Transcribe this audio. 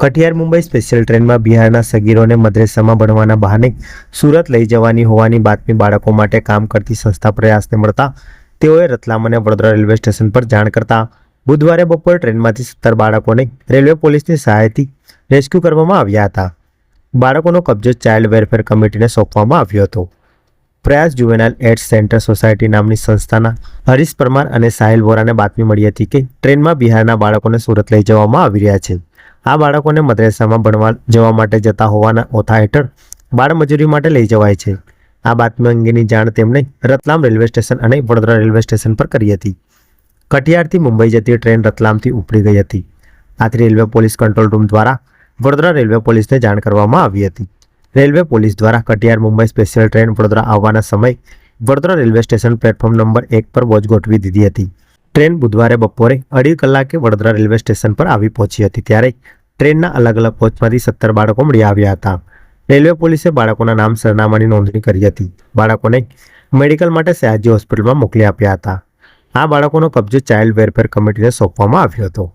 Katiyar Mumbai special ટ્રેનમાં બિહારના સગીરોને મદ્રેસામાં ભણવાના બહાને સુરત લઈ જવાની હોવાની બાતમી બાળકો માટે કામ કરતી સંસ્થા પ્રયાસને મળતા તેઓએ રતલામ અને વડોદરા રેલવે સ્ટેશન પર જાણ કરતા બુધવારે બપોરે ટ્રેનમાંથી સત્તર બાળકોને રેલવે પોલીસની સહાયથી રેસ્ક્યુ કરવામાં આવ્યા હતા. બાળકોનો કબજો ચાઇલ્ડ વેલફેર કમિટીને સોંપવામાં આવ્યો હતો. પ્રયાસ જુવેનાઇલ એડ્સ સેન્ટર સોસાયટી નામની સંસ્થાના હરીશ પરમાર અને સાહિલ વોરાને બાતમી મળી હતી કે ટ્રેનમાં બિહારના બાળકોને સુરત લઈ જવામાં આવી રહ્યા છે. આ બાળકોને મદ્રેસામાં ભણવા જવા માટે જતા હોવાના ઓથા હેઠળ બાળમજૂરી માટે લઈ જવાય છે. આ બાતમી અંગેની જાણ તેમણે રતલામ રેલવે સ્ટેશન અને વડોદરા રેલવે સ્ટેશન પર કરી હતી. કટિયારથી મુંબઈ જતી ટ્રેન રતલામથી ઉપડી ગઈ હતી. આથી રેલવે પોલીસ કંટ્રોલ રૂમ દ્વારા વડોદરા રેલવે પોલીસને જાણ કરવામાં આવી હતી. રેલવે પોલીસ દ્વારા કટિયાર મુંબઈ સ્પેશિયલ ટ્રેન વડોદરા આવવાના સમય Vadodara railway station platform number એક પર વોચ ગોઠવી દીધી હતી. ટ્રેન બુધવારે બપોરે અઢી કલાકે વડોદરા રેલવે સ્ટેશન પર આવી પહોંચી હતી. ત્યારે ટ્રેનના અલગ અલગ કોચમાંથી સત્તર બાળકો મળી આવ્યા હતા. રેલવે પોલીસે બાળકોના નામ, સરનામાની નોંધણી કરી હતી. બાળકોને મેડિકલ માટે સયાજી હોસ્પિટલમાં મોકલી આપ્યા હતા. આ બાળકોનો કબજો ચાઇલ્ડ વેલફેર કમિટીને સોંપવામાં આવ્યો હતો.